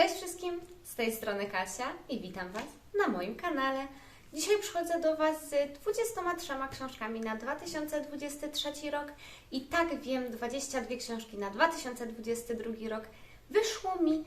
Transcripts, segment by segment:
Cześć wszystkim, z tej strony Kasia i witam Was na moim kanale. Dzisiaj przychodzę do Was z 23 książkami na 2023 rok i tak wiem, 22 książki na 2022 rok wyszło mi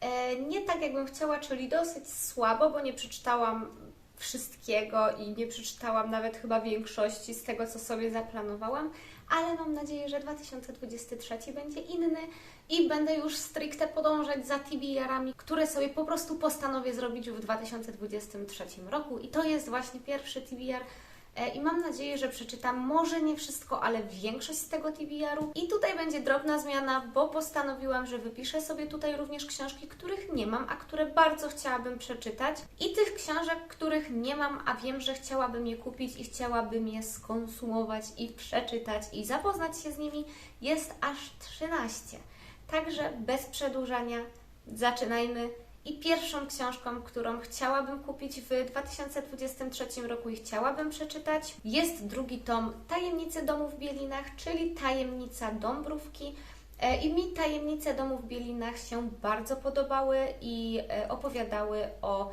e, nie tak jakbym chciała, czyli dosyć słabo, bo nie przeczytałam wszystkiego i nie przeczytałam nawet chyba większości z tego, co sobie zaplanowałam, ale mam nadzieję, że 2023 będzie inny i będę już stricte podążać za TBR-ami, które sobie po prostu postanowię zrobić w 2023 roku. I to jest właśnie pierwszy TBR. E, I mam nadzieję, że przeczytam może nie wszystko, ale większość z tego TBR-u. I tutaj będzie drobna zmiana, bo postanowiłam, że wypiszę sobie tutaj również książki, których nie mam, a które bardzo chciałabym przeczytać. I tych książek, których nie mam, a wiem, że chciałabym je kupić i chciałabym je skonsumować i przeczytać i zapoznać się z nimi, jest aż 13. Także bez przedłużania zaczynajmy. I pierwszą książką, którą chciałabym kupić w 2023 roku i chciałabym przeczytać, jest drugi tom Tajemnice domu w Bielinach, czyli Tajemnica Dąbrówki. E, I mi Tajemnice domu w Bielinach się bardzo podobały i e, opowiadały o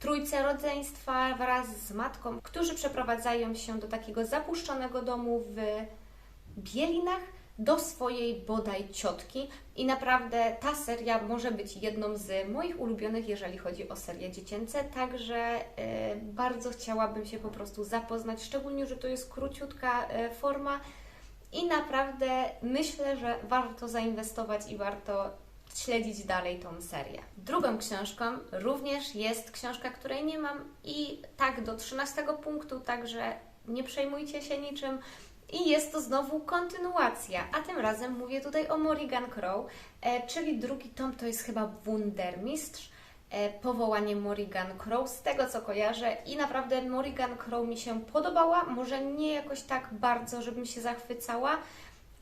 trójce rodzeństwa wraz z matką, którzy przeprowadzają się do takiego zapuszczonego domu w Bielinach do swojej bodaj ciotki i naprawdę ta seria może być jedną z moich ulubionych, jeżeli chodzi o serie dziecięce, także e, bardzo chciałabym się po prostu zapoznać, szczególnie, że to jest króciutka e, forma i naprawdę myślę, że warto zainwestować i warto śledzić dalej tą serię. Drugą książką również jest książka, której nie mam i tak do 13 punktu, także nie przejmujcie się niczym. I jest to znowu kontynuacja, a tym razem mówię tutaj o Morrigan Crow, e, czyli drugi tom to jest chyba Wundermistrz, e, powołanie Morrigan Crow, z tego co kojarzę. I naprawdę Morrigan Crow mi się podobała, może nie jakoś tak bardzo, żebym się zachwycała,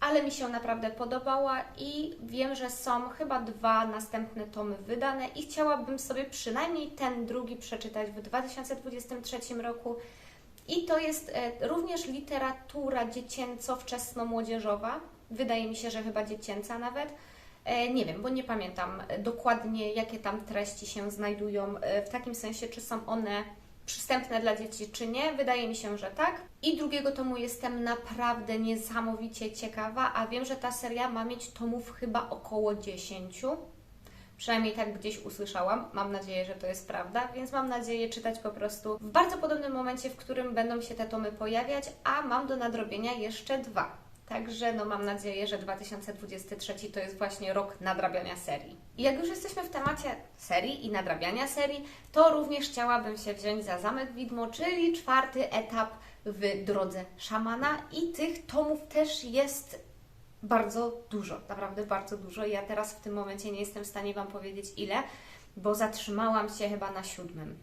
ale mi się naprawdę podobała i wiem, że są chyba dwa następne tomy wydane i chciałabym sobie przynajmniej ten drugi przeczytać w 2023 roku. I to jest e, również literatura dziecięco-wczesno-młodzieżowa. Wydaje mi się, że chyba dziecięca nawet. E, Nie wiem, bo nie pamiętam e, dokładnie, jakie tam treści się znajdują, w takim sensie, czy są one przystępne dla dzieci, czy nie. Wydaje mi się, że tak. I drugiego tomu jestem naprawdę niesamowicie ciekawa, a wiem, że ta seria ma mieć tomów chyba około 10. Przynajmniej tak gdzieś usłyszałam. Mam nadzieję, że to jest prawda, więc mam nadzieję czytać po prostu w bardzo podobnym momencie, w którym będą się te tomy pojawiać, a mam do nadrobienia jeszcze dwa. Także no mam nadzieję, że 2023 to jest właśnie rok nadrabiania serii. I jak już jesteśmy w temacie serii i nadrabiania serii, to również chciałabym się wziąć za Zamek Widmo, czyli czwarty etap w drodze szamana i tych tomów też jest bardzo dużo, naprawdę bardzo dużo. Ja teraz w tym momencie nie jestem w stanie Wam powiedzieć ile, bo zatrzymałam się chyba na siódmym.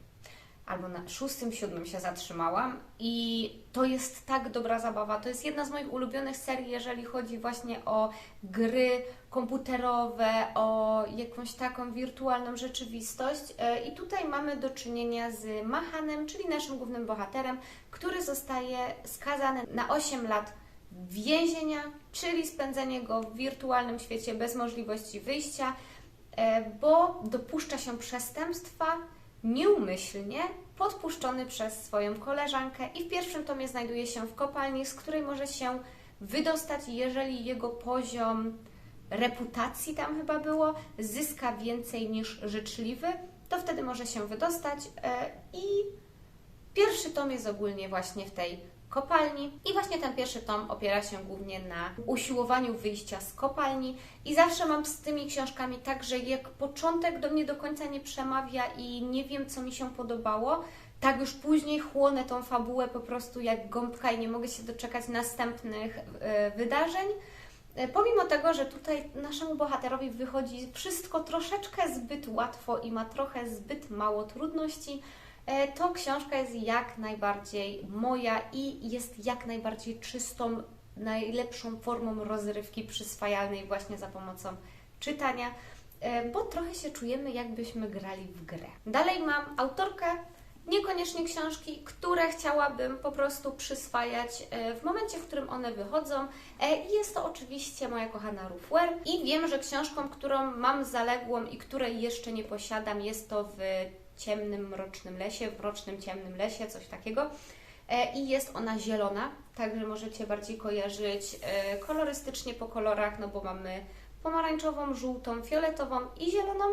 Albo na szóstym, siódmym się zatrzymałam i to jest tak dobra zabawa. To jest jedna z moich ulubionych serii, jeżeli chodzi właśnie o gry komputerowe, o jakąś taką wirtualną rzeczywistość. E, I tutaj mamy do czynienia z Mahanem, czyli naszym głównym bohaterem, który zostaje skazany na 8 lat więzienia, czyli spędzenie go w wirtualnym świecie bez możliwości wyjścia, e, bo dopuszcza się przestępstwa nieumyślnie, podpuszczony przez swoją koleżankę i w pierwszym tomie znajduje się w kopalni, z której może się wydostać, jeżeli jego poziom reputacji tam chyba było, zyska więcej niż życzliwy, to wtedy może się wydostać e, i Pierwszy tom jest ogólnie właśnie w tej kopalni i właśnie ten pierwszy tom opiera się głównie na usiłowaniu wyjścia z kopalni i zawsze mam z tymi książkami tak, że jak początek do mnie do końca nie przemawia i nie wiem, co mi się podobało, tak już później chłonę tą fabułę po prostu jak gąbka i nie mogę się doczekać następnych e, wydarzeń. E, Pomimo tego, że tutaj naszemu bohaterowi wychodzi wszystko troszeczkę zbyt łatwo i ma trochę zbyt mało trudności, to książka jest jak najbardziej moja i jest jak najbardziej czystą, najlepszą formą rozrywki przyswajalnej właśnie za pomocą czytania, e, bo trochę się czujemy jakbyśmy grali w grę. Dalej mam autorkę Niekoniecznie książki, które chciałabym po prostu przyswajać e, w momencie, w którym one wychodzą. E, jest to oczywiście moja kochana Rufware. I wiem, że książką, którą mam zaległą i której jeszcze nie posiadam, jest to w ciemnym, mrocznym lesie, w mrocznym, ciemnym lesie, coś takiego. E, I jest ona zielona, także możecie bardziej kojarzyć e, kolorystycznie po kolorach, no bo mamy pomarańczową, żółtą, fioletową i zieloną.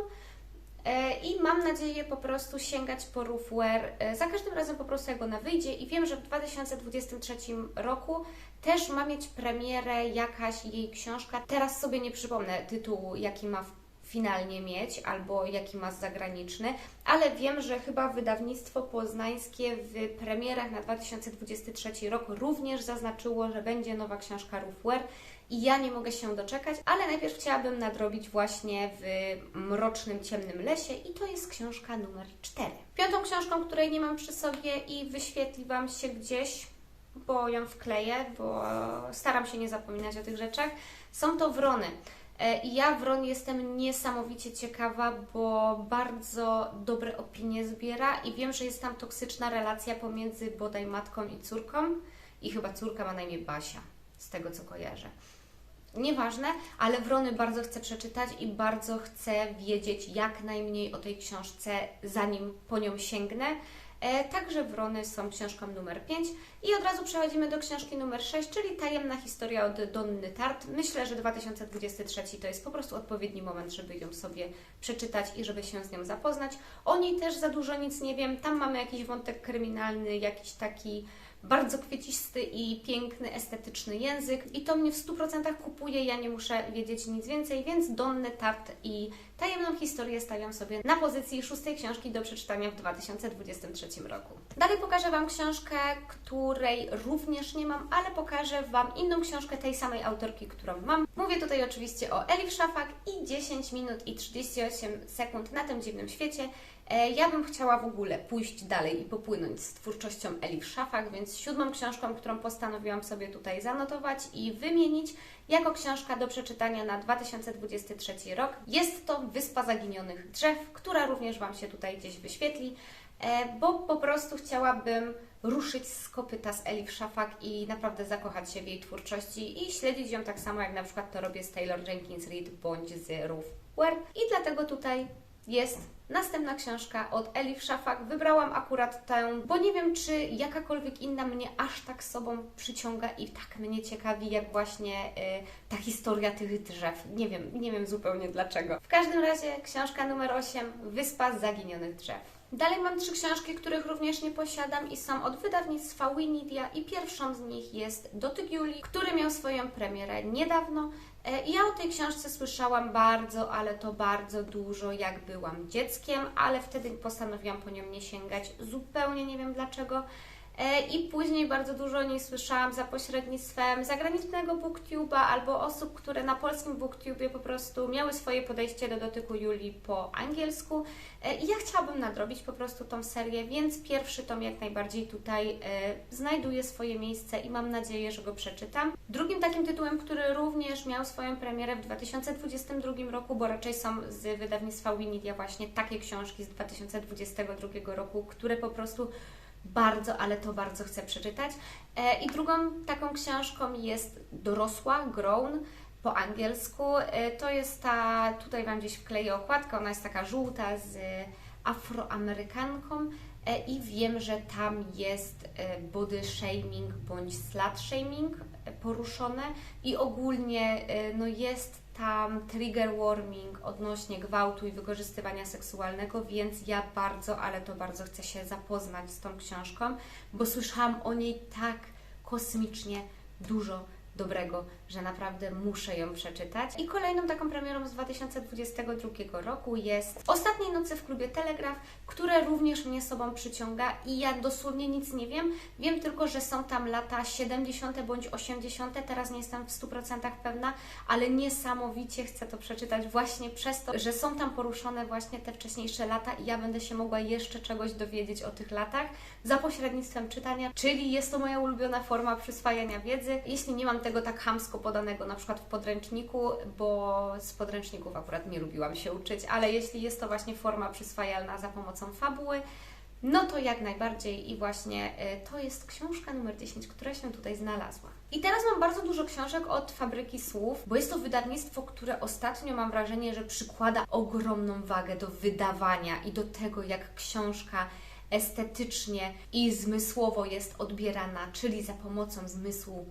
E, I mam nadzieję po prostu sięgać po Roofware e, za każdym razem po prostu jak ona wyjdzie i wiem, że w 2023 roku też ma mieć premierę jakaś jej książka. Teraz sobie nie przypomnę tytułu, jaki ma w- finalnie mieć albo jaki ma zagraniczny, ale wiem, że chyba wydawnictwo poznańskie w premierach na 2023 rok również zaznaczyło, że będzie nowa książka Roofware i ja nie mogę się doczekać, ale najpierw chciałabym nadrobić właśnie w mrocznym, ciemnym lesie i to jest książka numer 4. Piątą książką, której nie mam przy sobie i wyświetli Wam się gdzieś, bo ją wkleję, bo staram się nie zapominać o tych rzeczach, są to Wrony. E, ja Wron jestem niesamowicie ciekawa, bo bardzo dobre opinie zbiera i wiem, że jest tam toksyczna relacja pomiędzy bodaj matką i córką i chyba córka ma na imię Basia, z tego co kojarzę. Nieważne, ale Wrony bardzo chcę przeczytać i bardzo chcę wiedzieć jak najmniej o tej książce, zanim po nią sięgnę. E, także Wrony są książką numer 5 i od razu przechodzimy do książki numer 6, czyli Tajemna historia od Donny Tart. Myślę, że 2023 to jest po prostu odpowiedni moment, żeby ją sobie przeczytać i żeby się z nią zapoznać. O niej też za dużo nic nie wiem. Tam mamy jakiś wątek kryminalny, jakiś taki bardzo kwiecisty i piękny, estetyczny język i to mnie w 100% kupuje, ja nie muszę wiedzieć nic więcej, więc Donny Tart i tajemną historię stawiam sobie na pozycji szóstej książki do przeczytania w 2023 roku. Dalej pokażę Wam książkę, której również nie mam, ale pokażę Wam inną książkę tej samej autorki, którą mam. Mówię tutaj oczywiście o Elif Szafak i 10 minut i 38 sekund na tym dziwnym świecie. E, Ja bym chciała w ogóle pójść dalej i popłynąć z twórczością Elif Szafak, więc siódmą książką, którą postanowiłam sobie tutaj zanotować i wymienić jako książka do przeczytania na 2023 rok. Jest to Wyspa Zaginionych Drzew, która również Wam się tutaj gdzieś wyświetli, e, bo po prostu chciałabym ruszyć z kopyta z Elif Szafak i naprawdę zakochać się w jej twórczości i śledzić ją tak samo, jak na przykład to robię z Taylor Jenkins Reid bądź z Ruth Ware. I dlatego tutaj jest następna książka od Elif Szafak. Wybrałam akurat tę, bo nie wiem, czy jakakolwiek inna mnie aż tak sobą przyciąga i tak mnie ciekawi, jak właśnie y, ta historia tych drzew. Nie wiem, nie wiem zupełnie dlaczego. W każdym razie książka numer 8, Wyspa Zaginionych Drzew. Dalej mam trzy książki, których również nie posiadam i są od wydawnictwa Winidia i pierwszą z nich jest Dotyk Julii, który miał swoją premierę niedawno. E, Ja o tej książce słyszałam bardzo, ale to bardzo dużo, jak byłam dzieckiem, ale wtedy postanowiłam po nią nie sięgać. Zupełnie nie wiem dlaczego. E, I później bardzo dużo o niej słyszałam za pośrednictwem zagranicznego booktube'a albo osób, które na polskim booktubie po prostu miały swoje podejście do dotyku Julii po angielsku. E, I ja chciałabym nadrobić po prostu tą serię, więc pierwszy tom jak najbardziej tutaj e, znajduje swoje miejsce i mam nadzieję, że go przeczytam. Drugim takim tytułem, który również miał swoją premierę w 2022 roku, bo raczej są z wydawnictwa Winidia właśnie takie książki z 2022 roku, które po prostu bardzo, ale to bardzo chcę przeczytać. E, I drugą taką książką jest Dorosła, Grown po angielsku. E, To jest ta, tutaj Wam gdzieś wkleję okładkę, ona jest taka żółta z afroamerykanką e, i wiem, że tam jest body shaming bądź slut shaming poruszone i ogólnie e, no jest tam trigger warming odnośnie gwałtu i wykorzystywania seksualnego, więc ja bardzo, ale to bardzo chcę się zapoznać z tą książką, bo słyszałam o niej tak kosmicznie dużo dobrego, że naprawdę muszę ją przeczytać. I kolejną taką premierą z 2022 roku jest Ostatniej nocy w klubie Telegraf, które również mnie sobą przyciąga i ja dosłownie nic nie wiem. Wiem tylko, że są tam lata 70. bądź 80. Teraz nie jestem w 100% pewna, ale niesamowicie chcę to przeczytać właśnie przez to, że są tam poruszone właśnie te wcześniejsze lata i ja będę się mogła jeszcze czegoś dowiedzieć o tych latach za pośrednictwem czytania, czyli jest to moja ulubiona forma przyswajania wiedzy. Jeśli nie mam tego tak hamsko podanego na przykład w podręczniku, bo z podręczników akurat nie lubiłam się uczyć, ale jeśli jest to właśnie forma przyswajalna za pomocą fabuły, no to jak najbardziej i właśnie e, to jest książka numer 10, która się tutaj znalazła. I teraz mam bardzo dużo książek od Fabryki Słów, bo jest to wydawnictwo, które ostatnio mam wrażenie, że przykłada ogromną wagę do wydawania i do tego, jak książka estetycznie i zmysłowo jest odbierana, czyli za pomocą zmysłu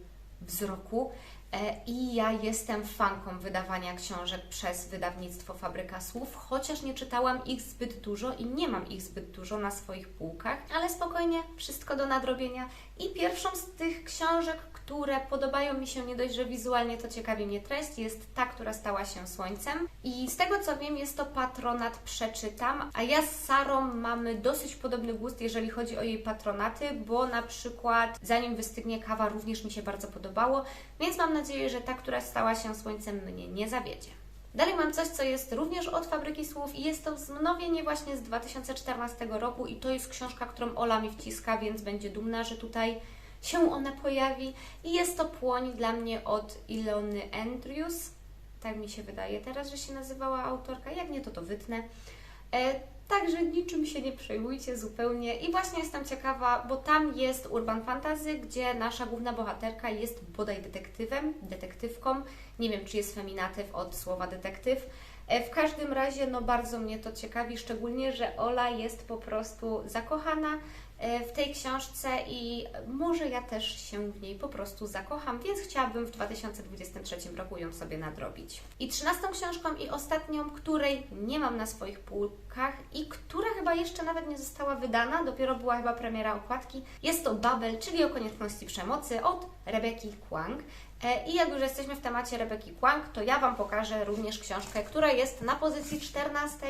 wzroku. E, I ja jestem fanką wydawania książek przez wydawnictwo Fabryka Słów, chociaż nie czytałam ich zbyt dużo i nie mam ich zbyt dużo na swoich półkach, ale spokojnie, wszystko do nadrobienia. I pierwszą z tych książek, które podobają mi się nie dość, że wizualnie to ciekawi mnie treść, jest ta, która stała się słońcem. I z tego co wiem, jest to patronat Przeczytam, a ja z Sarą mamy dosyć podobny gust, jeżeli chodzi o jej patronaty, bo na przykład Zanim wystygnie kawa również mi się bardzo podobało, więc mam nadzieję, że ta, która stała się słońcem, mnie nie zawiedzie. Dalej mam coś, co jest również od Fabryki Słów i jest to wznowienie właśnie z 2014 roku i to jest książka, którą Ola mi wciska, więc będzie dumna, że tutaj się ona pojawi. I jest to płoń dla mnie od Ilony Andrews. Tak mi się wydaje teraz, że się nazywała autorka. Jak nie, to to wytnę. E, Także niczym się nie przejmujcie zupełnie. I właśnie jestem ciekawa, bo tam jest Urban Fantasy, gdzie nasza główna bohaterka jest bodaj detektywem, detektywką. Nie wiem, czy jest feminatyw od słowa detektyw. E, W każdym razie, no bardzo mnie to ciekawi, szczególnie, że Ola jest po prostu zakochana w tej książce i może ja też się w niej po prostu zakocham, więc chciałabym w 2023 roku ją sobie nadrobić. I trzynastą książką i ostatnią, której nie mam na swoich półkach i która chyba jeszcze nawet nie została wydana, dopiero była chyba premiera okładki, jest to Babel, czyli o konieczności przemocy od Rebeki Kwang. E, I jak już jesteśmy w temacie Rebeki Kwang, to ja Wam pokażę również książkę, która jest na pozycji 14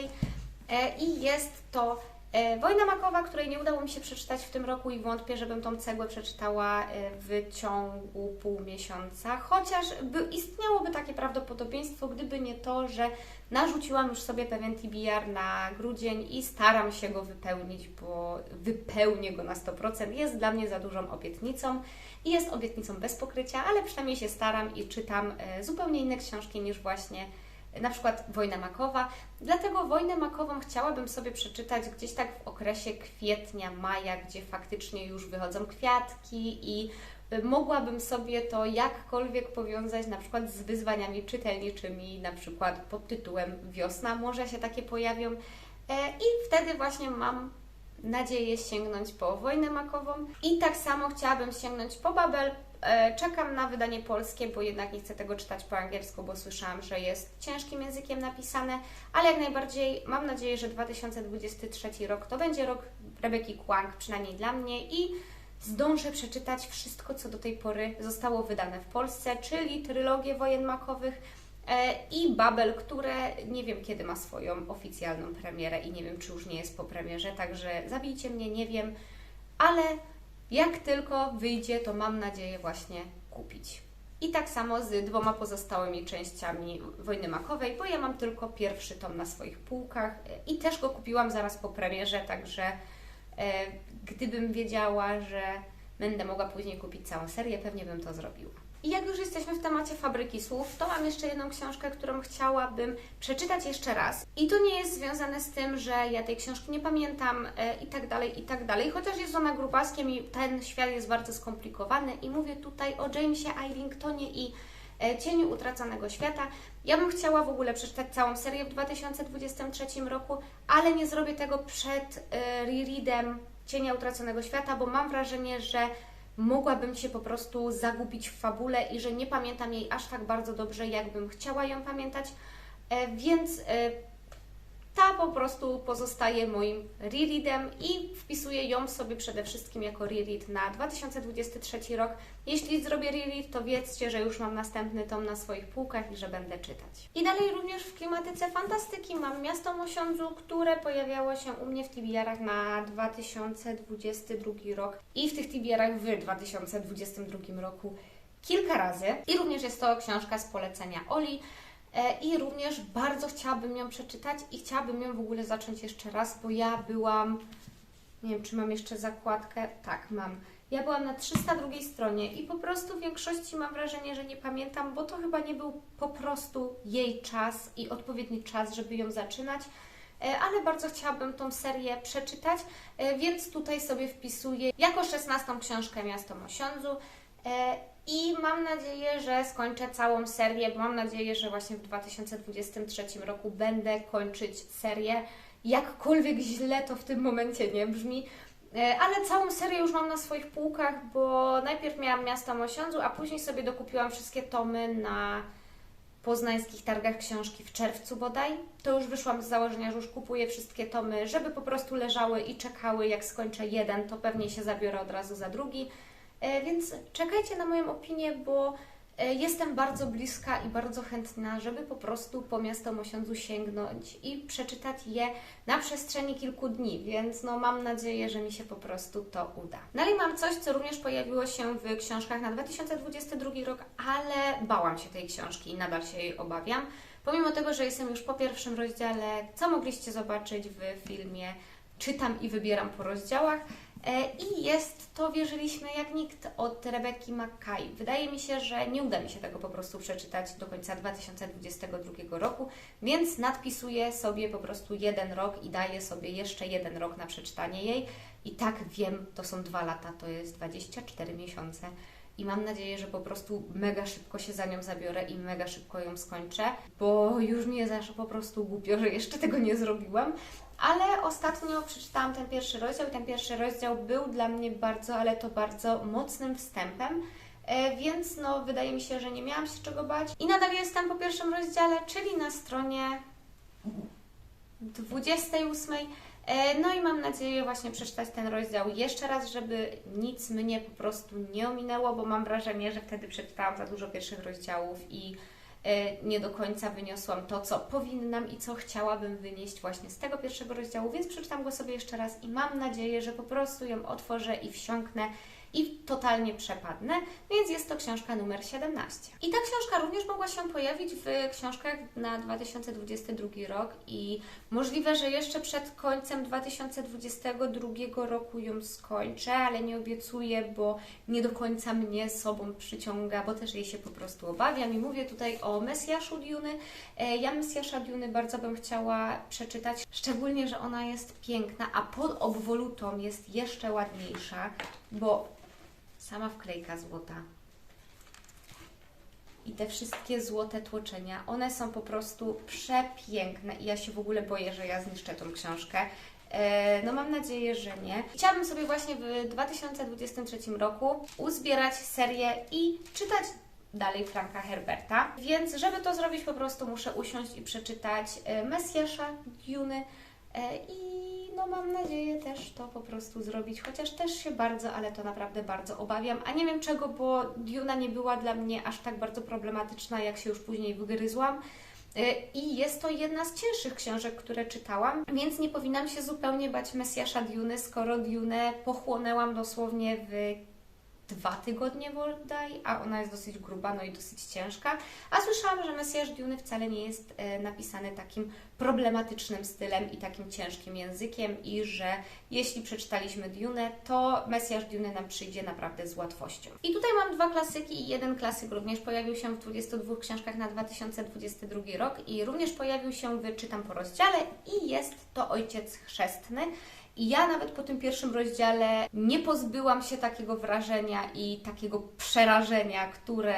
e, i jest to e, Wojna Makowa, której nie udało mi się przeczytać w tym roku i wątpię, żebym tą cegłę przeczytała e, w ciągu pół miesiąca, chociaż by, istniałoby takie prawdopodobieństwo, gdyby nie to, że narzuciłam już sobie pewien TBR na grudzień i staram się go wypełnić, bo wypełnię go na 100%. Jest dla mnie za dużą obietnicą i jest obietnicą bez pokrycia, ale przynajmniej się staram i czytam e, zupełnie inne książki niż właśnie e, na przykład Wojna Makowa. Dlatego Wojnę Makową chciałabym sobie przeczytać gdzieś tak w okresie kwietnia, maja, gdzie faktycznie już wychodzą kwiatki i y, mogłabym sobie to jakkolwiek powiązać na przykład z wyzwaniami czytelniczymi, na przykład pod tytułem Wiosna może się takie pojawią. E, I wtedy właśnie mam nadzieję sięgnąć po Wojnę Makową. I tak samo chciałabym sięgnąć po Babel. E, Czekam na wydanie polskie, bo jednak nie chcę tego czytać po angielsku, bo słyszałam, że jest ciężkim językiem napisane, ale jak najbardziej mam nadzieję, że 2023 rok to będzie rok Rebeki Kwang, przynajmniej dla mnie i zdążę przeczytać wszystko, co do tej pory zostało wydane w Polsce, czyli trylogię wojen makowych e, i Babel, które nie wiem kiedy ma swoją oficjalną premierę i nie wiem, czy już nie jest po premierze, także zabijcie mnie, nie wiem, ale jak tylko wyjdzie, to mam nadzieję właśnie kupić. I tak samo z dwoma pozostałymi częściami Wojny Makowej, bo ja mam tylko pierwszy tom na swoich półkach e, i też go kupiłam zaraz po premierze, także e, gdybym wiedziała, że będę mogła później kupić całą serię, pewnie bym to zrobiła. I jak już jesteśmy w temacie fabryki słów, to mam jeszcze jedną książkę, którą chciałabym przeczytać jeszcze raz. I to nie jest związane z tym, że ja tej książki nie pamiętam e, i tak dalej, i tak dalej, chociaż jest ona grubaskiem i ten świat jest bardzo skomplikowany. I mówię tutaj o Jamesie Iringtonie i e, Cieniu Utraconego Świata. Ja bym chciała w ogóle przeczytać całą serię w 2023 roku, ale nie zrobię tego przed e, rereadem Cienia Utraconego Świata, bo mam wrażenie, że mogłabym się po prostu zagubić w fabule i że nie pamiętam jej aż tak bardzo dobrze, jakbym chciała ją pamiętać, e, więc e, ta po prostu pozostaje moim rereadem i wpisuję ją sobie przede wszystkim jako reread na 2023 rok. Jeśli zrobię reread, to wiedzcie, że już mam następny tom na swoich półkach i że będę czytać. I dalej również w klimatyce fantastyki mam Miasto Mosiądzu, które pojawiało się u mnie w TBR-ach na 2022 rok i w tych TBR-ach w 2022 roku kilka razy. I również jest to książka z polecenia Oli. E, I również bardzo chciałabym ją przeczytać i chciałabym ją w ogóle zacząć jeszcze raz, bo ja byłam, nie wiem czy mam jeszcze zakładkę, tak mam. Ja byłam na 302 stronie i po prostu w większości mam wrażenie, że nie pamiętam, bo to chyba nie był po prostu jej czas i odpowiedni czas, żeby ją zaczynać. e, ale bardzo chciałabym tą serię przeczytać, e, więc tutaj sobie wpisuję jako 16 książkę Miasto Mosiądzu. I mam nadzieję, że skończę całą serię, bo mam nadzieję, że właśnie w 2023 roku będę kończyć serię. Jakkolwiek źle to w tym momencie nie brzmi, E, ale całą serię już mam na swoich półkach, bo najpierw miałam Miasta Mosiądzu, a później sobie dokupiłam wszystkie tomy na poznańskich targach książki w czerwcu bodaj. To już wyszłam z założenia, że już kupuję wszystkie tomy, żeby po prostu leżały i czekały. Jak skończę jeden, to pewnie się zabiorę od razu za drugi. E, Więc czekajcie na moją opinię, bo e, jestem bardzo bliska i bardzo chętna, żeby po prostu po Miasto Mosiądzu sięgnąć i przeczytać je na przestrzeni kilku dni, więc no mam nadzieję, że mi się po prostu to uda. Dalej mam coś, co również pojawiło się w książkach na 2022 rok, ale bałam się tej książki i nadal się jej obawiam. Pomimo tego, że jestem już po pierwszym rozdziale, co mogliście zobaczyć w filmie, czytam i wybieram po rozdziałach. E, I jest to Wierzyliśmy jak nikt od Rebeki Mackay. Wydaje mi się, że nie uda mi się tego po prostu przeczytać do końca 2022 roku, więc nadpisuję sobie po prostu jeden rok i daję sobie jeszcze jeden rok na przeczytanie jej. I tak wiem, to są dwa lata, to jest 24 miesiące. I mam nadzieję, że po prostu mega szybko się za nią zabiorę i mega szybko ją skończę, bo już mi jest aż po prostu głupio, że jeszcze tego nie zrobiłam. Ale ostatnio przeczytałam ten pierwszy rozdział i ten pierwszy rozdział był dla mnie bardzo, ale to bardzo mocnym wstępem. E, Więc no, wydaje mi się, że nie miałam się czego bać. I nadal jestem po pierwszym rozdziale, czyli na stronie 28. E, No i mam nadzieję właśnie przeczytać ten rozdział jeszcze raz, żeby nic mnie po prostu nie ominęło, bo mam wrażenie, że wtedy przeczytałam za dużo pierwszych rozdziałów i nie do końca wyniosłam to, co powinnam i co chciałabym wynieść właśnie z tego pierwszego rozdziału, więc przeczytam go sobie jeszcze raz i mam nadzieję, że po prostu ją otworzę i wsiąknę i totalnie przepadnę, więc jest to książka numer 17. I ta książka również mogła się pojawić w książkach na 2022 rok i możliwe, że jeszcze przed końcem 2022 roku ją skończę, ale nie obiecuję, bo nie do końca mnie sobą przyciąga, bo też jej się po prostu obawiam i mówię tutaj o Mesjaszu Duny. E, Ja Mesjasza Duny bardzo bym chciała przeczytać, szczególnie, że ona jest piękna, a pod obwolutą jest jeszcze ładniejsza, bo sama wklejka złota i te wszystkie złote tłoczenia, one są po prostu przepiękne i ja się w ogóle boję, że ja zniszczę tą książkę. E, No mam nadzieję, że nie. Chciałabym sobie właśnie w 2023 roku uzbierać serię i czytać dalej Franka Herberta. Więc żeby to zrobić po prostu muszę usiąść i przeczytać e, Mesjasza Duny e, i no mam nadzieję też to po prostu zrobić, chociaż też się bardzo, ale to naprawdę bardzo obawiam, a nie wiem czego, bo Duna nie była dla mnie aż tak bardzo problematyczna, jak się już później wygryzłam. Y, I jest to jedna z cięższych książek, które czytałam, więc nie powinnam się zupełnie bać Mesjasza Duny, skoro Dunę pochłonęłam dosłownie w dwa tygodnie bodaj, a ona jest dosyć gruba, no i dosyć ciężka. A słyszałam, że Mesjasz Duny wcale nie jest e, napisany takim problematycznym stylem i takim ciężkim językiem i że jeśli przeczytaliśmy Dune, to Mesjasz Duny nam przyjdzie naprawdę z łatwością. I tutaj mam dwa klasyki i jeden klasyk również pojawił się w 22 książkach na 2022 rok i również pojawił się w Czytam po rozdziale i jest to Ojciec Chrzestny. I ja nawet po tym pierwszym rozdziale nie pozbyłam się takiego wrażenia i takiego przerażenia, które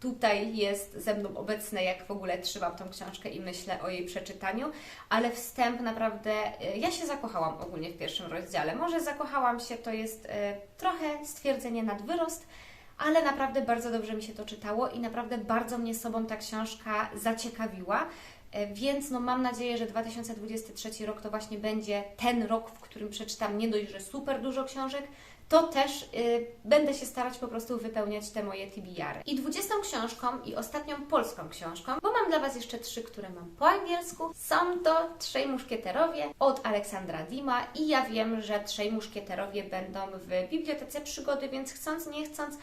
tutaj jest ze mną obecne, jak w ogóle trzymam tą książkę i myślę o jej przeczytaniu, ale wstęp naprawdę, y, ja się zakochałam ogólnie w pierwszym rozdziale. Może zakochałam się, to jest y, trochę stwierdzenie nad wyrost, ale naprawdę bardzo dobrze mi się to czytało i naprawdę bardzo mnie sobą ta książka zaciekawiła. E, Więc no mam nadzieję, że 2023 rok to właśnie będzie ten rok, w którym przeczytam nie dość, że super dużo książek, to też y, będę się starać po prostu wypełniać te moje TBR. I 20 książką i ostatnią polską książką, bo mam dla Was jeszcze trzy, które mam po angielsku. Są to Trzej Muszkieterowie od Aleksandra Dima i ja wiem, że Trzej Muszkieterowie będą w Bibliotece Przygody, więc chcąc, nie chcąc,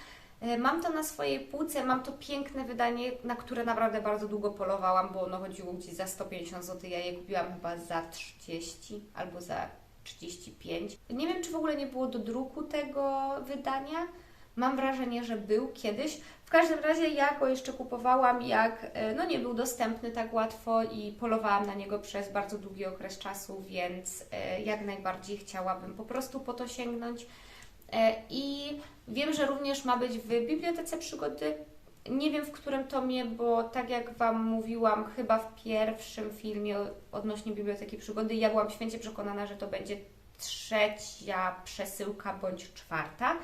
Mam to na swojej półce, mam to piękne wydanie, na które naprawdę bardzo długo polowałam, bo ono chodziło gdzieś za 150 zł. Ja je kupiłam chyba za 30 albo za 35. Nie wiem, czy w ogóle nie było do druku tego wydania, Mam wrażenie, że był kiedyś. W każdym razie ja go jeszcze kupowałam, jak e, no nie był dostępny tak łatwo i polowałam na niego przez bardzo długi okres czasu, więc e, jak najbardziej chciałabym po prostu po to sięgnąć. E, I wiem, że również ma być w Bibliotece Przygody. Nie wiem w którym tomie, bo tak jak Wam mówiłam, chyba w pierwszym filmie odnośnie Biblioteki Przygody, ja byłam święcie przekonana, że to będzie trzecia przesyłka bądź czwarta.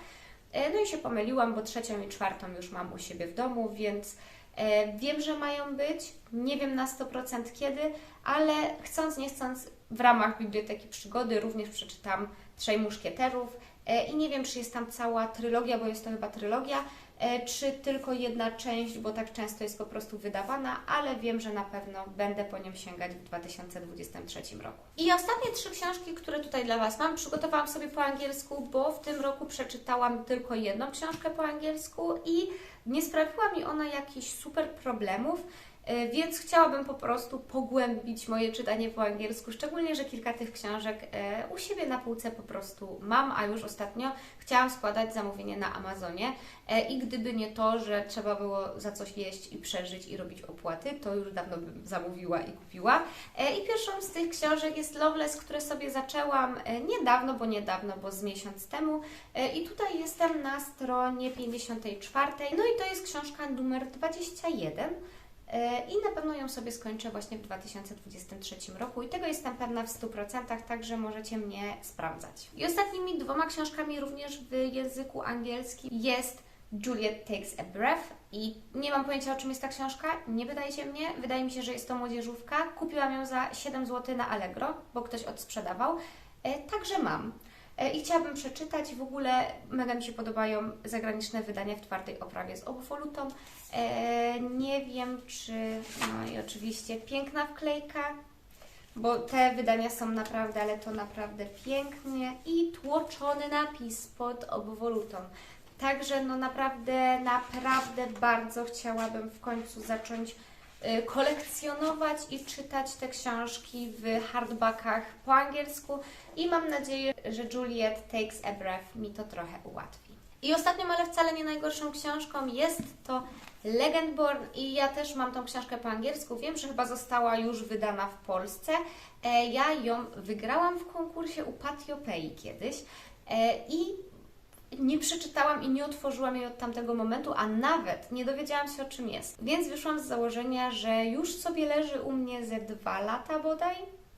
E, No i się pomyliłam, bo trzecią i czwartą już mam u siebie w domu, więc e, wiem, że mają być. Nie wiem na 100% kiedy, ale chcąc, nie chcąc, w ramach Biblioteki Przygody również przeczytam Trzej Muszkieterów. E, I nie wiem, czy jest tam cała trylogia, bo jest to chyba trylogia, e, czy tylko jedna część, bo tak często jest po prostu wydawana, ale wiem, że na pewno będę po nią sięgać w 2023 roku. I ostatnie trzy książki, które tutaj dla Was mam, przygotowałam sobie po angielsku, bo w tym roku przeczytałam tylko jedną książkę po angielsku i nie sprawiła mi ona jakichś super problemów. E, Więc chciałabym po prostu pogłębić moje czytanie po angielsku, szczególnie, że kilka tych książek e, u siebie na półce po prostu mam, a już ostatnio chciałam składać zamówienie na Amazonie e, i gdyby nie to, że trzeba było za coś jeść i przeżyć i robić opłaty, to już dawno bym zamówiła i kupiła. I pierwszą z tych książek jest Loveless, które sobie zaczęłam niedawno, bo niedawno, bo z miesiąc temu. I tutaj jestem na stronie 54. No i to jest książka numer 21. E, I na pewno ją sobie skończę właśnie w 2023 roku i tego jestem pewna w 100%, także możecie mnie sprawdzać. I ostatnimi dwoma książkami również w języku angielskim jest Juliet Takes a Breath i nie mam pojęcia o czym jest ta książka, nie pytajcie mnie, wydaje mi się, że jest to młodzieżówka. Kupiłam ją za 7 zł na Allegro, bo ktoś odsprzedawał, e, także mam. E, I chciałabym przeczytać. W ogóle mega mi się podobają zagraniczne wydania w twardej oprawie z obwolutą. E, nie wiem, czy. No i oczywiście piękna wklejka, bo te wydania są naprawdę, ale to naprawdę pięknie. I tłoczony napis pod obwolutą. Także no naprawdę, naprawdę bardzo chciałabym w końcu zacząć kolekcjonować i czytać te książki w hardbackach po angielsku i mam nadzieję, że Juliet Takes a Breath mi to trochę ułatwi. I ostatnią, ale wcale nie najgorszą książką jest to Legendborn i ja też mam tą książkę po angielsku. Wiem, że chyba została już wydana w Polsce. E, Ja ją wygrałam w konkursie u Patiopei kiedyś e, i nie przeczytałam i nie otworzyłam jej od tamtego momentu, a nawet nie dowiedziałam się o czym jest. Więc wyszłam z założenia, że już sobie leży u mnie ze dwa lata bodaj.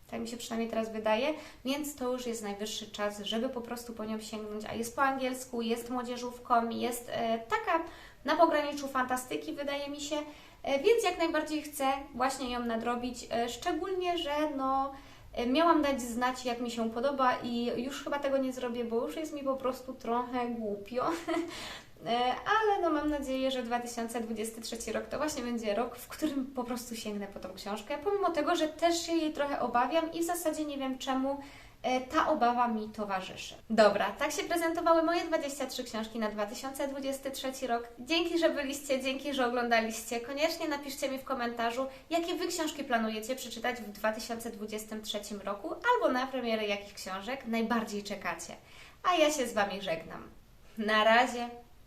Tak mi się przynajmniej teraz wydaje, więc to już jest najwyższy czas, żeby po prostu po nią sięgnąć. A jest po angielsku, jest młodzieżówką, jest e, taka na pograniczu fantastyki, wydaje mi się, e, więc jak najbardziej chcę właśnie ją nadrobić. E, szczególnie, że no. E, Miałam dać znać, jak mi się podoba, i już chyba tego nie zrobię, bo już jest mi po prostu trochę głupio. E, Ale no mam nadzieję, że 2023 rok to właśnie będzie rok, w którym po prostu sięgnę po tą książkę, pomimo tego, że też się jej trochę obawiam i w zasadzie nie wiem czemu ta obawa mi towarzyszy. Dobra, tak się prezentowały moje 23 książki na 2023 rok. Dzięki, że byliście, dzięki, że oglądaliście. Koniecznie napiszcie mi w komentarzu, jakie Wy książki planujecie przeczytać w 2023 roku, albo na premierę jakich książek najbardziej czekacie. A ja się z Wami żegnam. Na razie!